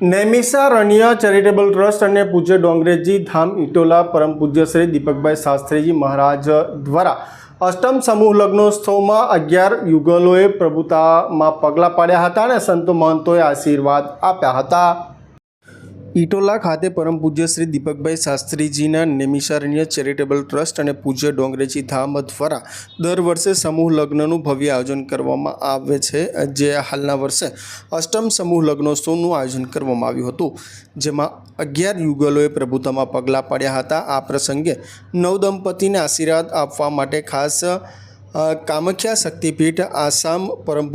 નૈમિષા રણિયા charitable trust અને પૂજ્ય ડોંગરેજી ધામ ઇટોલા પરમ પૂજ્ય શ્રી દીપકભાઈ શાસ્ત્રીજી મહારાજ દ્વારા અષ્ટમ સમૂહ લગ્નોત્સવમાં અગિયાર યુગલોએ પ્રભુતામાં પગલાં પાડ્યા હતા અને સંતો મહંતોએ આશીર્વાદ આપ્યા હતા. ઇટોલા ખાતે પરમ પૂજ્ય શ્રી દીપકભાઈ શાસ્ત્રીજીના નેમિષારણ્ય ચેરિટેબલ ટ્રસ્ટ અને પૂજ્ય ડોંગરેજી ધામ દ્વારા દર વર્ષે સમૂહ લગ્નનું ભવ્ય આયોજન કરવામાં આવે છે. જે હાલના વર્ષે અષ્ટમ સમૂહ લગ્નોત્સવનું આયોજન કરવામાં આવ્યું હતું. જેમાં અગિયાર યુગલોએ પ્રભુતામાં પગલાં પાડ્યા હતા. આ પ્રસંગે નવદંપતિને આશીર્વાદ આપવા માટે ખાસ કામાખ્યા શક્તિપીઠ, આસામ પરમ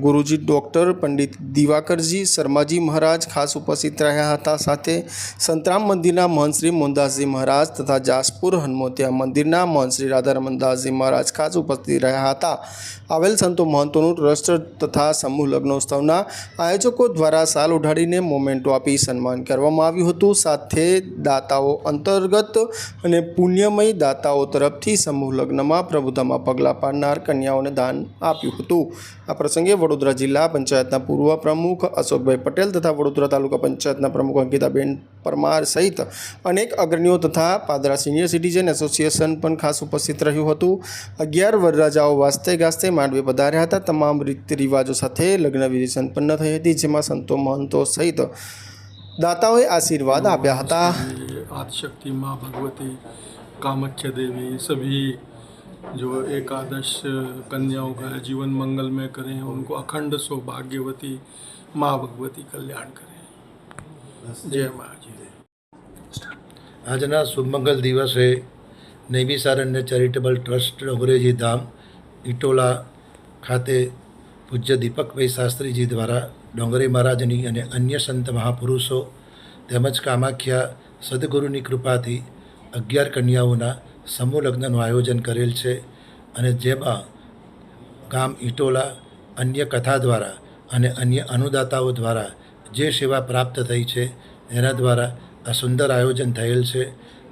ગુરુજી ડૉક્ટર પંડિત દિવાકરજી શર્માજી મહારાજ ખાસ ઉપસ્થિત રહ્યા હતા. સાથે સંતરામ મંદિરના મહંત શ્રી મોહનદાસજી મહારાજ તથા જાસપુર હનુમતિયા મંદિરના મહંત શ્રી રાધારમનદાસજી મહારાજ ખાસ ઉપસ્થિત રહ્યા હતા. આવેલ સંતો મહંતોનું ટ્રસ્ટ તથા સમૂહ લગ્નોત્સવના આયોજકો દ્વારા સાલ ઉઢાડીને મોમેન્ટો આપી સન્માન કરવામાં આવ્યું હતું. સાથે દાતાઓ અંતર્ગત અને પુણ્યમય દાતાઓ તરફથી સમૂહ લગ્નમાં પ્રભુતામાં પગલાં પગલાં પાડનાર કન્યાઓને દાન આપ્યું હતું. આ પ્રસંગે વડોદરા જિલ્લા પંચાયતના પૂર્વ પ્રમુખ અશોકભાઈ પટેલ તથા વડોદરા તાલુકા પંચાયતના પ્રમુખ અંકિતાબેન પરમાર સહિત અનેક અગ્રણીઓ તથા પાદરા સિનિયર સિટીઝન એસોસિએશન પણ ખાસ ઉપસ્થિત રહ્યું હતું. અગિયાર વરરાજાઓ વાસ્તે ગાસ્તે માંડવે પધાર્યા હતા. તમામ રીત રિવાજો સાથે લગ્ન વિધિ સંપન્ન થઈ હતી, જેમાં સંતો મહંતો સહિત દાતાઓએ આશીર્વાદ આપ્યા હતા. આદશક્તિ માં ભગવતી કામખ્ય દેવી સભી जो एकादश कन्याओं का जीवन मंगलमय करें उनको अखंड सौभाग्यवती माँ भगवती कल्याण करें जय माँ जी આજના શુભમંગલ દિવસે નૈમિસારણ્ય ચેરિટેબલ ટ્રસ્ટ ડોંગરેજી ધામ ઇટોલા ખાતે પૂજ્ય દીપકભાઈ શાસ્ત્રીજી દ્વારા ડોંગરી મહારાજની અને અન્ય સંત મહાપુરુષો તેમજ કામાખ્યા સદગુરુની કૃપાથી અગિયાર કન્યાઓના સમૂહ લગ્નનું આયોજન કરેલ છે અને જેમાં ગામ ઇટોલા અન્ય કથા દ્વારા અને અન્ય અનુદાતાઓ દ્વારા જે સેવા પ્રાપ્ત થઈ છે, એના દ્વારા આ સુંદર આયોજન થયેલ છે.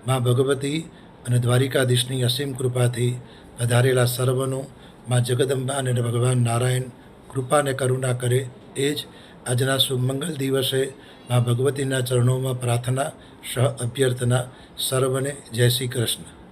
મા ભગવતી અને દ્વારિકાધીશની અસીમ કૃપાથી વધારેલા સર્વનું મા જગદંબા અને ભગવાન નારાયણ કૃપાને કરુણા કરે એ જ આજના શુભમંગલ દિવસે મા ભગવતીના ચરણોમાં પ્રાર્થના, સહ અભ્યર્થના, સર્વને જય શ્રી કૃષ્ણ.